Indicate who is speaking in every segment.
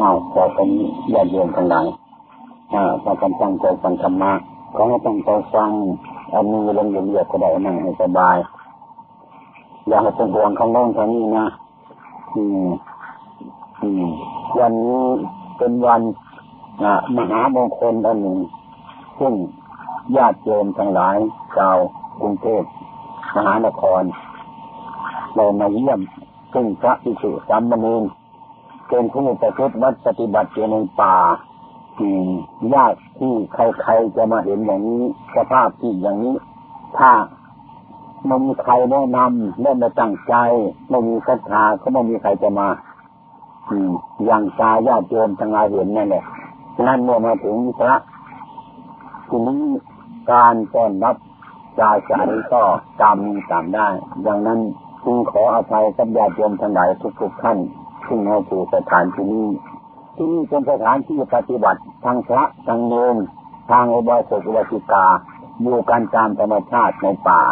Speaker 1: อ้าวขอเป็นญาติโยมทั้งหลายอ่าพากันตั้งใจฟังธรรมะขอให้ตั้งใจฟังเอามือลงเหยียบก็ได้นั่งให้สบาย อย่าให้เป็นห่วงข้างโน้นข้างนี้นะอืมอืมวันนี้เป็นวันมหามงคลอันหนึ่ง ซึ่งญาติโยมทั้งหลายชาวกรุงเทพมหานครเรามาเยี่ยมซึ่งพระอิสุสามเณร เป็นผู้ประพฤติวัดปฏิบัติอยู่ในป่าญาติที่ใครๆจะมาเห็นอย่างนี้สภาพที่อย่างนี้ ถ้าไม่มีใครแนะนำและไม่ตั้งใจไม่มีศรัทธาก็ไม่มีใครจะมาอืมอย่างตาญาติโยมทั้งหลายเห็นนั่นแหละนั่นเมื่อมาถึงพระทีนี้การต้อนรับจาจารก็ตามตามได้ดังนั้นจึงขออภัยกับญาติโยมทั้งหลายทุกๆท่าน ที่มาสู่สถานที่นี้ที่นี่เป็นสถานที่ปฏิบัติทางพระทางโยมทางอุบาสกอุบาสิกาอยู่กันตามธรรมชาติในป่า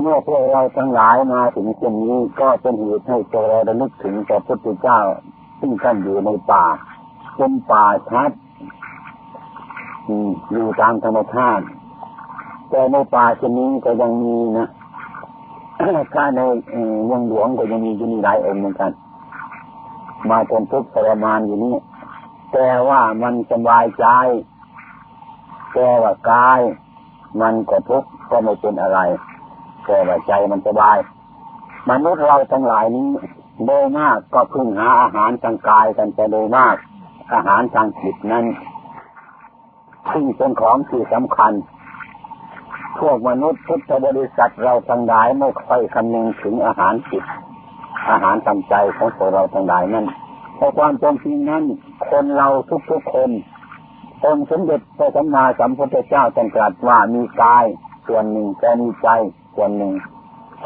Speaker 1: เมื่อพวกเราทั้งหลายมาถึงเช่นนี้ก็เป็นเหตุให้พวกเราได้นึกถึงพระพุทธเจ้า ซึ่งท่านอยู่ในป่าเป็นป่าชัดอยู่ตามธรรมชาติ แต่ในป่าชนี้ก็ยังมีนะถ้าในเมืองหลวงก็ยังมีอยู่นี่หลายองค์เหมือนกัน มาจนทุกข์ทรมานอยู่นี่แต่ว่ามันสบายใจแต่ว่ากาย มันก็ทุกข์ก็ไม่เป็นอะไรแต่ว่าใจมันสบาย มนุษย์เราทั้งหลายนี้โดยมากก็พึ่งหาอาหารทางกายกันแต่โดยมาก อาหารทางจิตนั้นซึ่งเป็นของที่สำคัญ พวกมนุษย์พุทธบริษัทเราทั้งหลายไม่ค่อยคำนึงถึงอาหารจิต อาหารทาใจของพวกเราทั้งหลายนั้นเพราะความจริงนั้น คนเราทุกๆคนองค์สมเด็จพระสัมมาสัมพุทธเจ้าตรัสว่ามีกายส่วนหนึ่งแต่มีใจส่วนหนึ่ง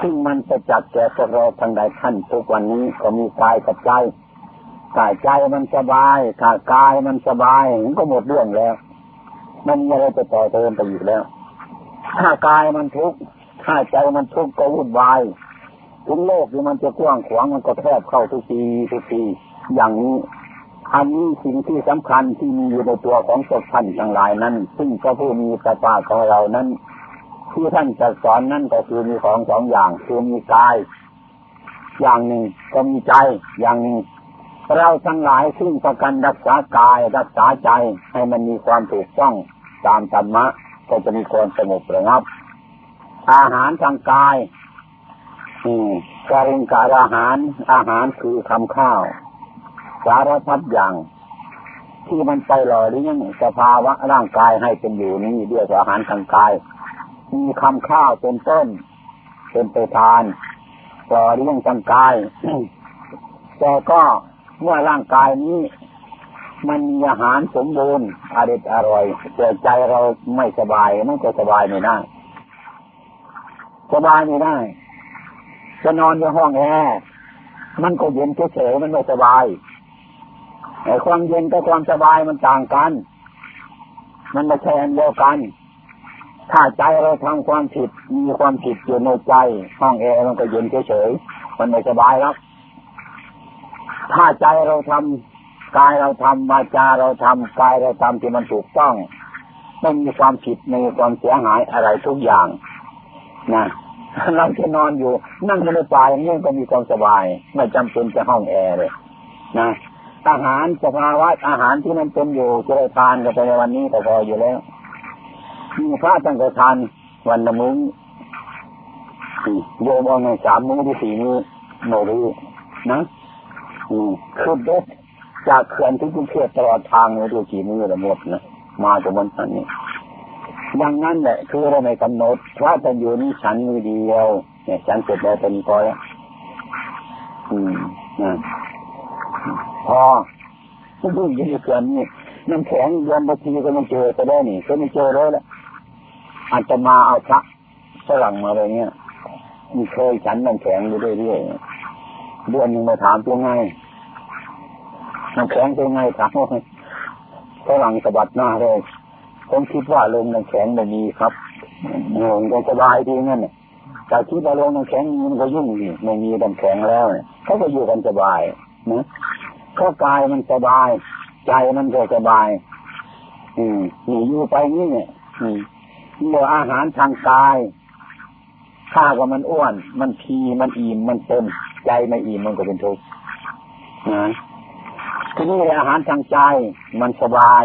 Speaker 1: ซึ่งมันจะจัดแก่พวกเราทั้งหลายท่านทุกวันนี้ก็มีกายกับใจถ้าใจมันสบายถ้ากายมันสบายมันก็หมดเรื่องแล้วมันมีอะไรจะต่อเติมไปอีกแล้ว ถ้ากายมันทุกข์ถ้าใจมันทุกข์ก็วุ่นวาย ทุกโลกที่มันจะกว้างขวางมันก็แคบเข้าทุกทีทุกทีอย่างนี้อันนี้สิ่งที่สำคัญที่มีอยู่ในตัวของศพท่านทั้งหลายนั้น ซึ่งพระผู้มีพระภาคของเรานั้นที่ท่านจะสอนนั่นก็คือมีของสองอย่างคือมีกาย อย่างหนึ่งก็มีใจอย่างหนึ่งเราทั้งหลายซึ่งประกันรักษากายรักษาใจให้มันมีความถูกต้องตามธรรมะก็จะมีความสงบระงับ อาหารทางกาย การิงการอาหาร อาหารคือคำข้าว สารพัดอย่าง ที่มันไปหล่อเลี้ยงสภาวะร่างกายให้เป็นอยู่นี้เรียกว่าอาหารทางกาย มีคำข้าวเป็นต้น เป็นไปทานหล่อเลี้ยงทางกายแต่ก็เมื่อร่างกายนี้ มันมีอาหารสมบูรณ์อร่อยอร่อยแต่ใจเราไม่สบายมันก็สบายไม่ได้สบายไม่ได้ จะนอนในห้องแอร์มันก็เย็นเฉยๆมันไม่สบายแต่ความเย็นกับความสบายมันต่างกัน มันไม่ใช่อันเดียวกัน ถ้าใจเราทำความผิด มีความผิดอยู่ในใจ ห้องแอร์มันก็เย็นเฉยๆมันไม่สบายแล้วถ้าใจเราทำกายเราทำวาจาเราทำกายเราทำที่มันถูกต้อง ไม่มีความผิดไม่มีความเสียหายอะไรทุกอย่าง นะ เราจะนอนอยู่ นั่งในป่าอย่างนี้ก็มีความสบาย ไม่จำเป็นจะห้องแอร์เลยนะอาหารสภาวะอาหารที่มันเป็นอยู่จะได้ทานกันไปในวันนี้ก็พออยู่แล้วมีพระตั้งแต่ทานวันละมื้อโยมเอาไงสามมื้อที่สี่มื้อไม่รู้นะขึ้นรถจากเขื่อนที่กรุงเทพตลอดทางเลยดูกี่มือละหมดนะมาจนวันนี้ อย่างนั้นแหละคือเราไม่กำหนดพระจะอยู่นี่ฉันมือเดียว เนี่ยฉันเสร็จแล้วเป็นพอแล้วอืมนะพอทุกทียืนเขื่อนนี่น้ำแข็งเดือนบางทีก็ไม่เจอจะได้นี่ก็ไม่เจอเลยแหละอาจจะมาเอาพระฝรั่งมาอะไรเงี้ยมีเคยฉันน้ำแข็งอยู่เรื่อยๆเดือนหนึ่งมาถามตัวไงน้ำแข็งตัวไงถามว่าฝรั่งสะบัดหน้าเลย ผมคิดว่าลงน้ำแข็งไม่มีครับโง่ก็สบายดีงั้นแต่คิดว่าลงน้ำแข็งมันก็ยุ่งดีไม่มีน้ำแข็งแล้วเขาก็อยู่กันสบายนะก็กายมันสบาย ใจมันก็สบาย อืมอยู่ไปนี่เนี่ยอืมเมื่ออาหารทางกายข้าก็มันอ้วน มันพีมันอิ่มมันเต็มใจไม่อิ่มมันก็เป็นทุกข์นะทีนี้อาหารทางใจมันสบาย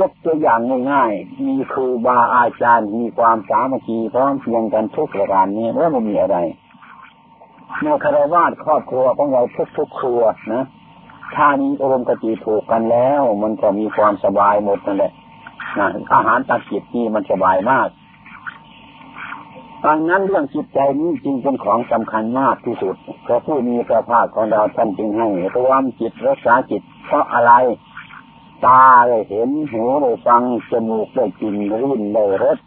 Speaker 1: ยกตัวอย่างง่ายๆ มีครูบาอาจารย์ มีความสามัคคีพร้อมเพียงกันทุกประการนี้ว่ามันมีอะไรในคารวาสครอบครัวของเราทุกๆครัวนะถ้ามีอารมณ์กติถูกกันแล้ว มันก็มีความสบายหมดนั่นแหละนะอาหารตาจิตนี่มันสบายมากดังนั้นเรื่องจิตใจนี้จริงเป็นของสำคัญมากที่สุดพระผู้มีพระภาคของเราท่านจึงให้ตัวมจิตรักษาจิตเพราะอะไร ตาได้เห็นหูได้ฟังจมูกได้กลิ่นริ้นได้รส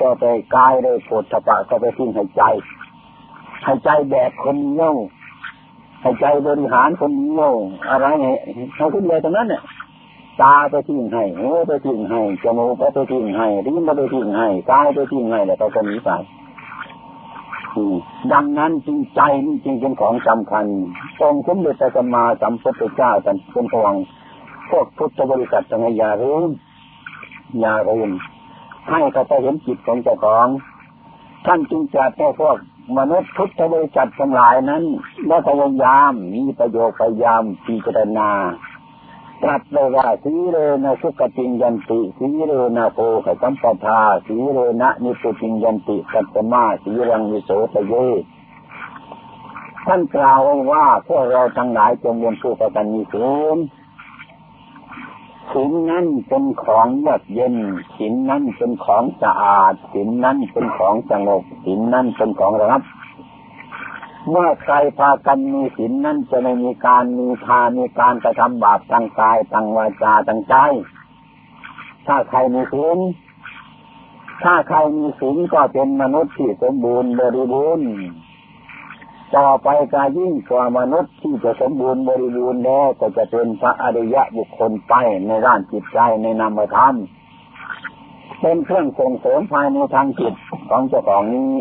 Speaker 1: ก็ไปกายได้ปวดะปะก็ไปทิ้งหายใจหายใจแบบคนเงี้ยวหายใจบริหารคนเงี้ยวอะไรไงเขาขึ้นเลยตรงนั้นเนี่ยตาไปทิ้งให้หูไปทิ้งให้จมูกไปทิ้งให้ลิ้นไปทิ้งให้กายไปทิ้งให้แล้วก็คนนี้ไปดังนั้นจริงใจนี่จริงเป็นของสำคัญองค์สมเด็จพระสัมมาสัมพุทธเจ้าท่านเป็นพวัง พวกพุทธบริษัททั้งอย่าลืมอย่าลืมให้เขาไปเห็นจิตของเจ้าของ ท่านจึงจัดให้พวกมนุษย์พุทธบริษัททั้งหลายนั้น และพยายามมีประโยชน์พยายามพิจารณาตรัสเลยว่าสีเรนะสุขติงยันติสีเรนะโพขสัมปทาสีเรนะนิปุติงยันติสัตมาสีรังวิโสตเยท่านกล่าวว่าพวกเราทั้งหลายจงเรียนผู้ประกันมีศีล ศีลนั้นเป็นของยอดเย็นศีลนั้นเป็นของสะอาดศีลนั้นเป็นของสงบศีลนั้นเป็นของระงับ เมื่อใครพากันมีศีลนั่นจะไม่มีการมีทานมีการกระทำบาปทางกายทางวาจาทางใจ ถ้าใครมีศีลถ้าใครมีศีลก็เป็นมนุษย์ที่สมบูรณ์บริบูรณ์ ต่อไปกายิ่งกว่ามนุษย์ที่จะสมบูรณ์บริบูรณ์แล้วก็จะเป็นพระอริยะบุคคลไปในด้านจิตใจในนามธรรมเป็นเครื่องส่งเสริมภายในทางจิตของเจ้าของนี้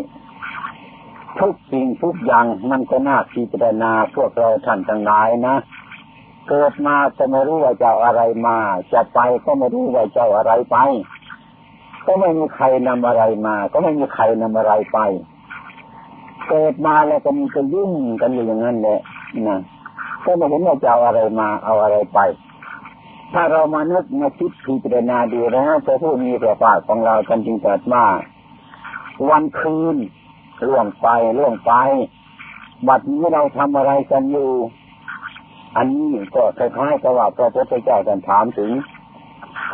Speaker 1: ทุกสิ่งทุกอย่างมันก็น่าพิจารณาพวกเราท่านทั้งหลายนะ เกิดมาจะไม่รู้ว่าเจ้าอะไรมา จะไปก็ไม่รู้ว่าเจ้าอะไรไป ก็ไม่มีใครนำอะไรมา ก็ไม่มีใครนำอะไรไป เกิดมาแล้วก็มีจะยุ่งกันอยู่อย่างนั้นแหละนะก็ไม่เห็นว่าจะเอาอะไรมาเอาอะไรไป ถ้าเรามานึกมาคิดพิจารณาดูนะพระผู้มีพระภาคของเราท่านจึงตรัสว่าวันคืนล่วงไปล่วงไป บัดนี้เราทำอะไรกันอยู่ อันนี้ก็คล้ายๆกับว่าพระพุทธเจ้าท่านถามถึง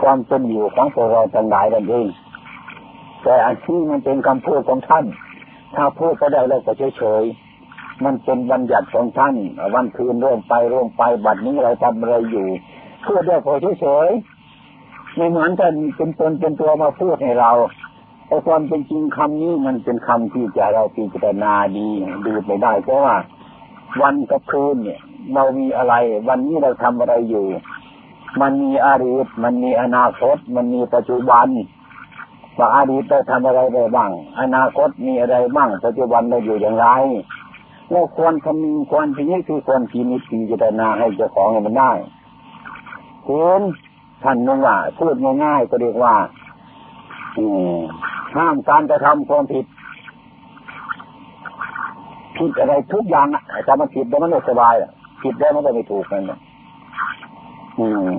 Speaker 1: ความเป็นอยู่ของพวกเราทั้งหลายนั่นเองแต่อันที่มันเป็นคำพูดของท่าน ถ้าพูดก็ได้แล้วก็เฉยๆมันเป็นบัญญัติของท่านวันคืนร่วงไปร่วงไปบัดนี้เราทำอะไรอยู่พูดได้พอเฉยๆไม่เหมือนกันเป็นตนเป็นตัวมาพูดให้เราแต่ความเป็นจริงคำนี้มันเป็นคำที่จะเราพิจารณาดีดูไปได้เพราะว่า วันกับคืนเนี่ย เรามีอะไร วันนี้เราทำอะไรอยู่ มันมีอดีตมันมีอนาคต มันมีปัจจุบัน ว่าอดีตเราทำอะไรได้บ้าง อนาคตมีอะไรบ้าง ปัจจุบันเราอยู่อย่างไรเราควรทำมีควรที่นี้คือควรพินิจพิจารณาให้เจ้าของมันได้คุณท่านนึกว่า พูดง่ายๆก็เรียกว่าห้ามการกระทำความผิด ผิดอะไรทุกอย่างอะแต่มันผิดแล้วมันไม่สบายอะผิดแล้วมันก็ไม่ถูกนั่นอืม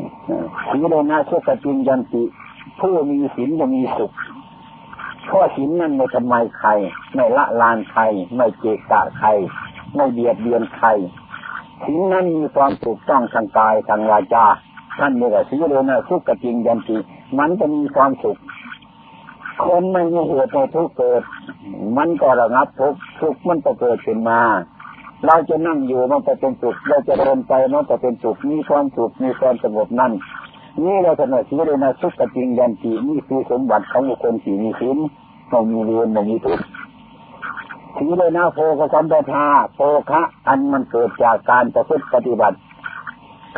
Speaker 1: สีเลนะเชื่อจริงยันติ ผู้มีศีลจะมีสุขเพราะศีลนั้นไม่ทำไมใคร ไม่ละลานใคร ไม่เจกะใคร ไม่เบียดเบียนใครศีลนั้นมีความถูกต้องทางกายทางวาจาท่านนี่แหละสีเลนะสุขจริงยันติมันจะมีความสุข คนไม่มีเหตุในทุกเกิด มันก็ระงับทุกทุกมันก็เกิดขึ้นมา เราจะนั่งอยู่มันจะเป็นสุขเราจะเดินไปมันจะเป็นสุขมีความสุขมีความสงบนั่น นี่เราจะเนี่ยชีวิตนะสุขจริงยันตีนี่คือสมบัติของบุคคลที่มีศีลไม่มีเรียนไม่มีทุกข์ทีเลยนะโพกสัมปทาโพคะอันมันเกิดจากการประพฤติปฏิบัติ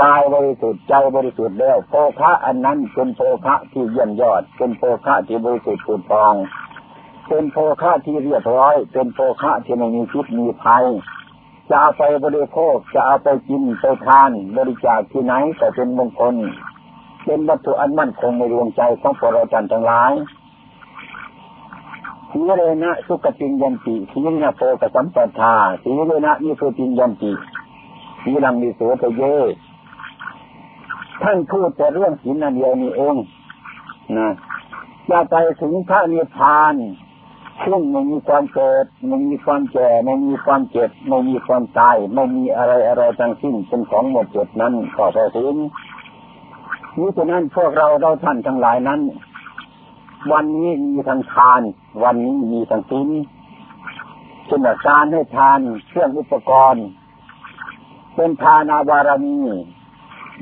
Speaker 1: กายบริสุทธิ์ใจบริสุทธิ์แล้วโภคะอันนั้นเป็นโภคะที่เยี่ยมยอด เป็นโภคะที่บริสุทธิ์ผุดฟอง เป็นโภคะที่เรียบร้อย เป็นโภคะที่ไม่มีพิษมีภัยจะเอาไปบริโภคจะเอาไปกินไปทาน บริจาคที่ไหนก็เป็นมงคล เป็นวัตถุอันมั่นคงในดวงใจของพวกเราจันทั้งหลายสีเรนะสุกติงยันติสีนะโพกสัมปทาสีเรนะนิสุติงยันติสีลังมิโสตเยท่านพูดแต่เรื่องศีลนั่นเดียวนี่เองนะจะไปถึงพระนิพพานซึ่งไม่มีความเกิดไม่มีความแก่ไม่มีความเจ็บไม่มีความตาย ไม่มีอะไรอะไรทั้งสิ้นเป็นของหมดจดนั้นก็พอถึง นี้ฉะนั้นพวกเราเราท่านทั้งหลายนั้น วันนี้มีทางทาน วันนี้มีทางศีลเช่นการให้ทานเครื่องอุปกรณ์ เป็นทานาบารมี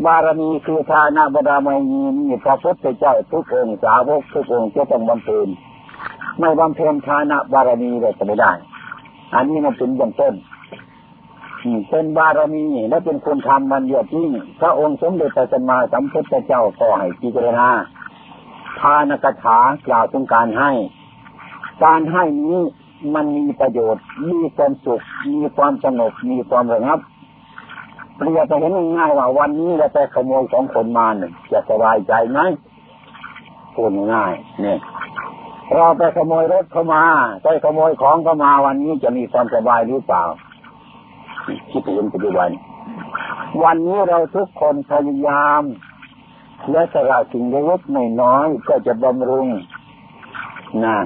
Speaker 1: บารมีคือทานาบารมีนี่พระพุทธเจ้าทุกองค์สาวกทุกองค์จะต้องบำเพ็ญไม่บำเพ็ญทานะบารมีเลยจะไม่ได้ อันนี้มันเป็นเบื้องต้น เป็นบารมีและเป็นคุณธรรมมันเยอะจริงพระองค์สมเด็จพระสัมมาสัมพุทธเจ้าก็ให้พิจารณาทานกถากล่าวถึงการให้ การให้นี้มันมีประโยชน์ มีความสุข มีความสงบมีความระงับเปรียบไปเห็นง่ายว่าวันนี้เราไปขโมยของคนมาหนึ่งจะสบายใจไหมพูดง่ายเนี่ยเราไปขโมยรถเข้ามาไปขโมยของเข้ามาวันนี้จะมีความสบายหรือเปล่า คิดถึงปัจจุบัน วันนี้เราทุกคนพยายามและสละสิ่งเล็กๆน้อยๆก็จะบำรุงนะ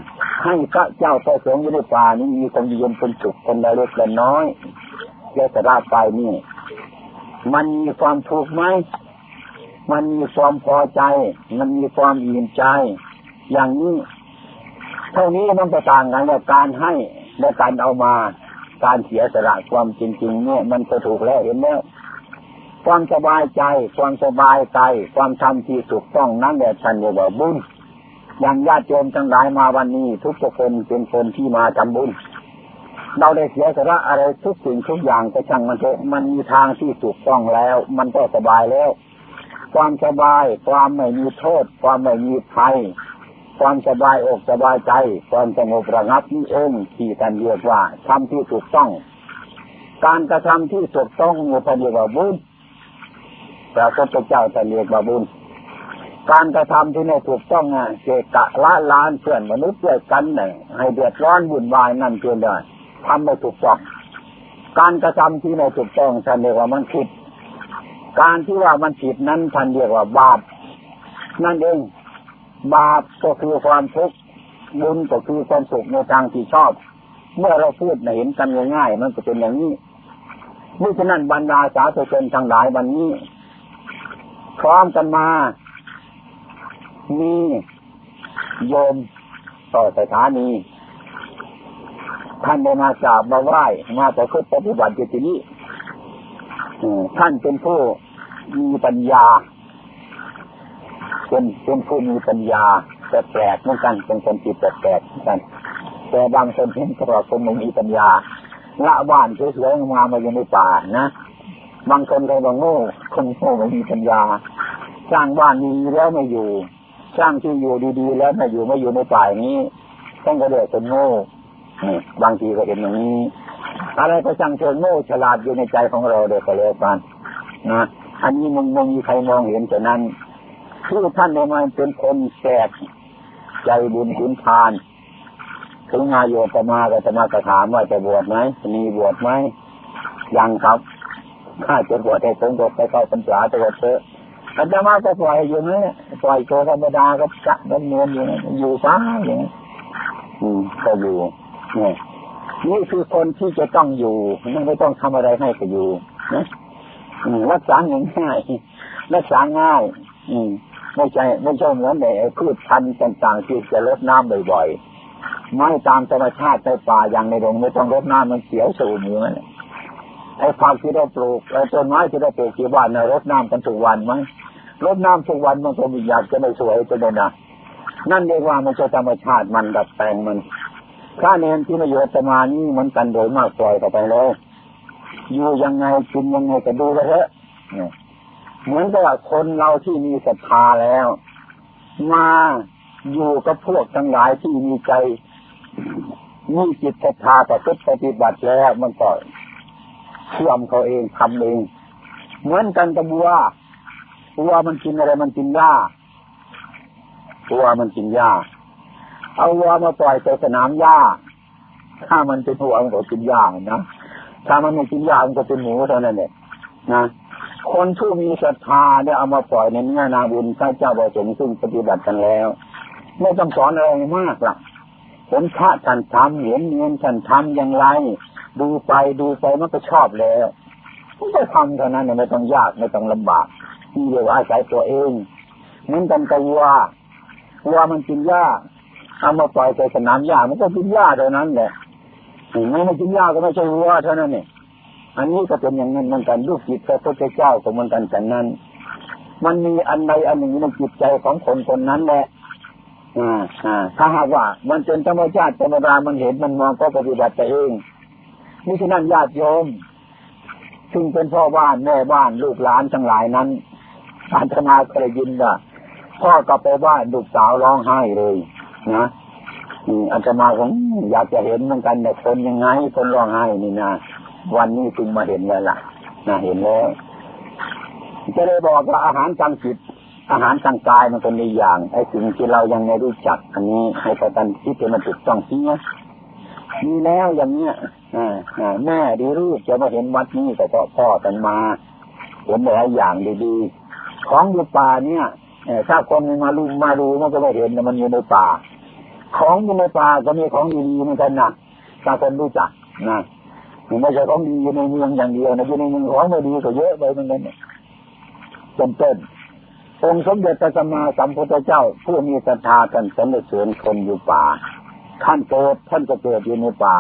Speaker 1: ให้พระเจ้าประสงค์อยู่ในป่านี้มีความเย็นเป็นสุขคนละเล็กละน้อยและสละไปนี่ มันมีความถูกไหมมันมีความพอใจ มันมีความอิ่มใจ อย่างนี้ เท่านี้มันจะต่างกันกับการให้และการเอามา การเสียสละความจริงๆเนี่ยมันจะถูกแล้วเห็นแล้วความสบายใจ ความสบายใจความทำที่ถูกต้องนั่นแหละท่านเรียกว่าบุญอย่างญาติโยมทั้งหลายมาวันนี้ ทุกคนเป็นคนที่มาทำบุญ เราได้เสียสละอะไรทุกสิ่งทุกอย่างก็ช่างมันเถอะมันมีทางที่ถูกต้องแล้ว มันก็สบายแล้ว ความสบาย ความไม่มีโทษ ความไม่มีภัย ความสบายอกสบายใจความสงบระงับนี่เองที่ท่านเรียกว่าทำที่ถูกต้อง การกระทำที่ถูกต้องมีพระเดียกว่าบุญพระพุทธเจ้าท่านเรียกว่าบุญการกระทำที่ไม่ถูกต้องอะเกกะละลานเพื่อนมนุษย์ด้วยกันเนี่ยให้เดือดร้อนบุญวายนั่นเพียงได้ทำไม่ถูกต้องการกระทำที่ไม่ถูกต้องท่านเรียกว่ามันผิด การที่ว่ามันผิดนั้นท่านเรียกว่าบาปนั่นเอง บาปก็คือความทุกข์บุญก็คือความสุขในทางที่ชอบ เมื่อเราพูดเห็นกันง่ายๆมันก็เป็นอย่างนี้นี่ฉะนั้นบรรดาสาธุชนทั้งหลายวันนี้ พร้อมกันมา มีโยมต่อสถานีท่านได้มาจาบมาไหว้มาประพฤติปฏิบัติอยู่ที่นี้ท่านเป็นผู้มีปัญญา เป็นเป็นผู้มีปัญญาแปลกเหมือนกันเป็นคนจิตแปลกเหมือนกัน แต่บางคนเห็นว่าคนไม่มีปัญญาละบ้านสวยๆมามาอยู่ในป่านะบางคนเขาบอกโง่คนโง่ไม่มีปัญญา สร้างบ้านดีแล้วไม่อยู่ สร้างที่อยู่ดีๆ แล้วไม่อยู่ไม่อยู่ในป่านี้ ต้องกระเดือกคนโง่บางทีก็เห็นอย่างนี้ อะไรก็ช่างเชิงโง่ฉลาดอยู่ในใจของเราเด็กก็เลยกันนะอันนี้มึงมึงมีใครมองเห็นแต่นั้น คือท่านมาเป็นคนแสกใจบุญคุณทานถึงงาโยตมาก็จะมากระถามว่าจะบวชไหมมีบวชไหมยังครับข้าจะบวชให้ผมก็ไปเข้าพรรษาตัวเถอะอาจารมาก็ปล่อยอยู่นะปล่อยโชธรรมดาก็กะดำเนินอยู่อยู่ฟ้าอย่างนี้อืมก็อยู่นี่นี่คือคนที่จะต้องอยู่ไม่ต้องทำอะไรให้ก็อยู่นะรักษาง่ายรักษาง่าย อืม ไม่ใช่ไม่ใช่เหมือนในพืชพันธุ์ต่างๆที่จะลดน้ำบ่อยๆไม่ตามธรรมชาติในป่าอย่างในโรงไม่ต้องลดน้ำมันเสียวสูงอยู่นั่นไอ้ผักที่เราปลูกไอ้ต้นไม้ที่เราปลูกที่บ้านเรารดน้ำกันทุกวันไหมรดน้ำทุกวันมันก็มีอยากจะไม่สวยจะไม่นะนั่นเรียกว่ามันจะธรรมชาติมันดัดแปลงมันข้าเนนที่มาอยู่ะมานี่มันกันโดยมากปล่อยต่อไปเลยอยู่ยังไงกินยังไงก็ดูไปเถอะ เหมือนกับคนเราที่มีศรัทธาแล้ว มาอยู่กับพวกทั้งหลายที่มีใจมีจิตศรัทธาต่อพุทธปฏิบัติแล้ว มันก็เชื่อมเขาเองทำเอง เหมือนกันกับวัววัวมันกินอะไรมันกินหญ้าวัวมันกินหญ้าเอาวัวมาปล่อยในสนามหญ้า ถ้ามันเป็นวัวมันก็กินหญ้านะถ้ามันไม่กินหญ้ามันก็เป็นหมูเท่านั้นแหละนะ คนผู้มีศรัทธาเนี่ยเอามาปล่อยในเนื้อนาบุญพระเจ้าบรสงซึ่งปฏิบัติกันแล้ว ไม่ต้องสอนอะไรมากล่ะเห็นพระท่านทำเห็นเงินท่านทำอย่างไร ดูไปดูไปมันก็ชอบแล้วมันก็ทำเท่านั้นไม่ต้องยากไม่ต้องลำบากที่เรียวอาศัยตัวเองเหมือนกันกับวัววัวมันกินหญ้าเอามาปล่อยใส่สนามหญ้ามันก็กินหญ้าเท่านั้นแหละไม่ไม่กินหญ้าก็ไม่ใช่วัวเท่านั้นเนี่ย อันนี้ก็เป็นอย่างนั้นเหมือนกันลูกจิตพระพุทธเจ้าก็เหมือนกันฉันนั้น มันมีอันใดอันหนึ่งในจิตใจของคนคนนั้นแหละอ่าอ่าถ้าหากว่า มันเป็นธรรมชาติธรรมดามันเห็นมันมองก็ปฏิบัติไปเองนี่ฉะนั้นญาติโยมซึ่งเป็นพ่อบ้านแม่บ้านลูกหลานทั้งหลายนั้นอาตมาเคยยินว่าพ่อกลับไปบ้านลูกสาวร้องไห้เลยนะอาตมาผมอยากจะเห็นเหมือนกันแต่ยคนยังไงคนร้องไห้นี่นะ นนี้จึงมาเห็นแล้วล่ะนะเห็นแล้วจะเลยบอกว่าอาหารทางจิตอาหารทางกายมันเป็นในอย่าง ไอ้สิ่งที่เรายังไม่รู้จัก อันนี้ให้ประกันคิดเป็นมันถูกต้องที่นี้มีแล้วอย่างเนี้ยแม่ดีรู้จะมาเห็นวัดนี้ก็เพราะพ่อกันมาเห็นหลายอย่างดีๆของอยู่ป่าเนี่ยถ้าคนมาลูมาดูมันก็ไม่เห็นมันอยู่ในป่า ของอยู่ในป่าก็มีของดีๆเหมือนกันนะถ้าคนรู้จักนะ ไม่ใช่ของดีอยู่ในเมืองอย่างเดียวนะอยู่ในเมืองของไม่ดีก็เยอะไปเหมือนกันเป็นต้นองค์สมเด็จพระสัมมาสัมพุทธเจ้า ผู้มีศรัทธาท่านสรรเสริญคนอยู่ป่าท่านเกิดท่านจะเกิดอยู่ในป่า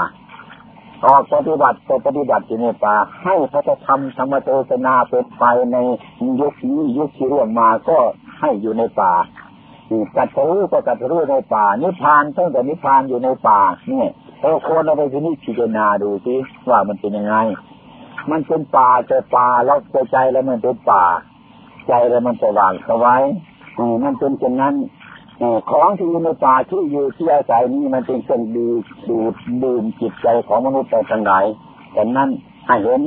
Speaker 1: ออกปฏิบัติก็ปฏิบัติอยู่ในป่า ให้พระธรรมธรรมโตสนาเป็นไปในยุคนี้ยุคที่ร่วงมาก็ให้อยู่ในป่ากัดรู้ก็กัดรู้ในป่า นิพพานตั้งแต่นิพพานอยู่ในป่าเนี่ย เราควรเอาไปที่นี่พิจารณาดูสิว่ามันเป็นยังไง มันเป็นป่าแต่ป่าแล้วใจแล้วมันเป็นป่า ใจแล้วมันสว่างสวัยมันเป็นเช่นนั้นของที่อยู่ในป่าที่อยู่ที่อาศัยนี้มันเป็นเครื่องดูดูดื่มจิตใจของมนุษย์ไปทั้งหลายแต่นั้นให้เห็น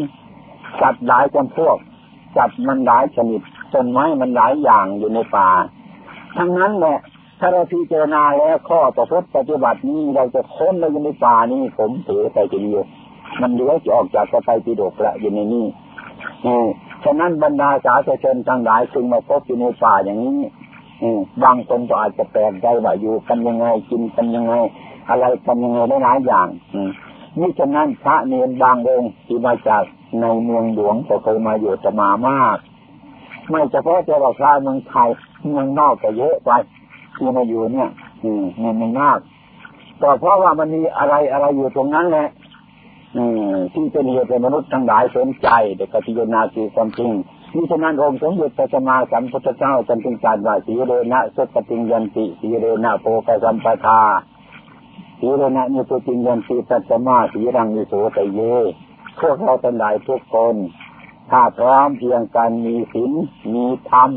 Speaker 1: สัตว์หลายจำพวกสัตว์มันหลายชนิดต้นไม้มันหลายอย่างอยู่ในป่า ทั้งนั้นแหละ ถ้าเราพิจารณาแล้วข้อประพฤติปฏิบัตินี้เราจะค้นเราอยู่ในป่านี้ผมเสียไปทีเดียวมันเหลือจะออกจากกระไปปิดกละอยู่ในนี้ฉะนั้นบรรดาสาธุชนทั้งหลายจึงมาพบอยู่ในป่าอย่างนี้บางคนก็อาจจะแปลกใจว่าอยู่กันยังไงกินกันยังไง อะไรกันยังไงหลายอย่างนี่ฉะนั้นพระเนรบางองค์ที่มาจากในเมืองหลวงก็เคยมาอยู่จะมามาก ไม่เฉพาะแต่ว่าพระเมืองไทยเมืองนอกก็เยอะไป ที่มาอยู่เนี่ยอืมมันไม่มากก็เพราะว่ามันมีอะไรอะไรอยู่ตรงนั้นแหละอืมที่เป็นเหตุเป็นมนุษย์ทั้งหลายสนใจแต่กติยนาคือความจริงนี่ฉะนั้นองค์สมเด็จพระสัมมาสัมพุทธเจ้าจึงเป็นการว่าสีเรนะสุปฏิยันติสีเรนะโพกสัมปทาสีเรนะมีปุจิยันติสัตมาสีรังมิโสตเยพวกเราทั้งหลายทุกคน ถ้าพร้อมเพียงกันมีศีลมีธรรม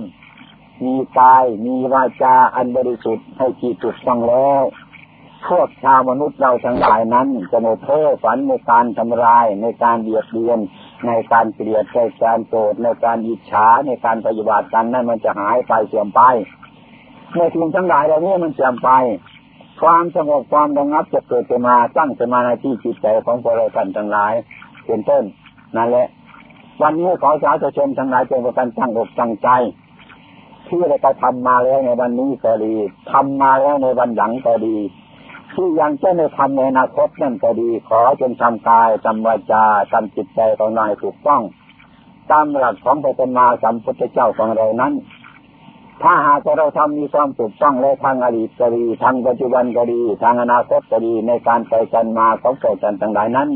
Speaker 1: มีกายมีวาจาอันบริสุทธิ์ให้จิตถูกต้องแล้วพวกชาวมนุษย์เราทั้งหลายนั้นจะไม่เพ้อฝันในการทำลายในการเบียดเบียน ในการเกลียดในการโกรธในการอิจฉาในการปฏิบัติกันนั้นมันจะหายไปเสื่อมไปในสิ่งทั้งหลายเหล่านี้มันเสื่อมไป ความสงบความระงับจะเกิดขึ้นมาตั้งขึ้นมาในที่จิตใจของพวกเราท่านทั้งหลายเป็นต้นนั่นแหละ วันนี้ขอสาธุชนทั้งหลายจงประกันตั้งอกตั้งใจ ที่เราไปทำมาแล้วในวันนี้ก็ดีทำมาแล้วในวันหลังก็ดี ที่ยังจะไม่ทำในอนาคตนั่นก็ดี ขอจงทำกายทำวาจาทำจิตใจของนายถูกต้องตามหลักของพระสัมมาสัมพุทธเจ้าของเรานั้น ถ้าหากเราทำมีความถูกต้องและทางอดีตก็ดีทางปัจจุบันก็ดีทางอนาคตก็ดีในการไปกันมาของเกิดกันต่างหลายนั้น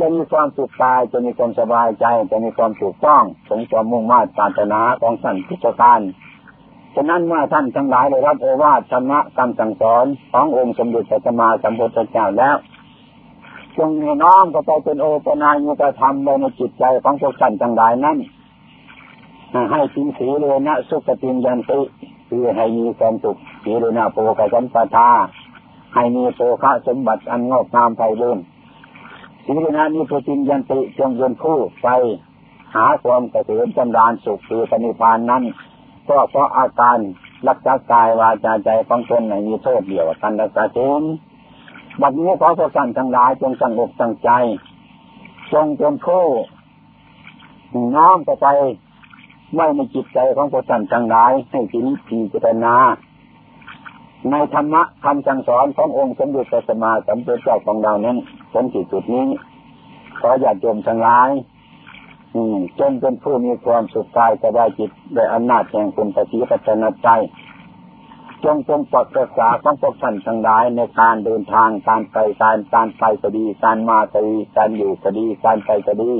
Speaker 1: จะมีความสุขกายจะมีความสบายใจจะมีความถูกต้องสงความมุ่งมั่นปรารถนาของสันติการฉะนั้นเมื่อท่านทั้งหลายได้รับโอวาทธรรมะคำสั่งสอนขององค์สมเด็จพระสัมมาสัมพุทธเจ้าแล้วจงน้อมก็ไปเป็นโอปนายุกธรรมในจิตใจของพวกท่านทั้งหลายนั้นให้สิงสีเลยนะสุขติยันติคือให้มีความสุขสีเลยนะโปกสัมปทาให้มีโภคะสมบัติอันงอกงามไพบูรณ์ สีนานิพพินยันติจงยนคู่ไปหาความกระเสือนจำรานสุขคือปณิพานนั้น ก็เพราะอาการรักษากายวาจาใจของตนในมีโทษเดียวกันรักษาตนบัดนี้ขอพระสันทั้งหลายจงสงบตั้งใจ จงเป็นคู่น้อมไปไม่ในจิตใจของพระสันทั้งหลายให้พินิจพิจารณาในธรรมะคำสั่งสอนขององค์สมเด็จพระสัมมาสัมพุทธเจ้าของเรานั้น ผลที่จุดนี้ขออย่าจมทั้งหลายจนเป็นผู้มีความสุขกายสบายจิตโดยอำนาจแห่งคุณปฏิปัจนใจ จงจงปลดรักษาของพวกท่านทั้งหลายในการเดินทางการไปการการไปก็ดี การมาก็ดีการอยู่ก็ดี การไปก็ดี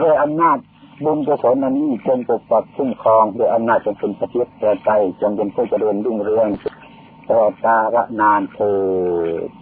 Speaker 1: ด้วยอำนาจบุญกุศลอันนี้จงปกปักคุ้มครองด้วยอำนาจจงเป็นปฏิปัจใจจงเป็นผู้เจริญรุ่งเรืองตลอดกาลนานเถิด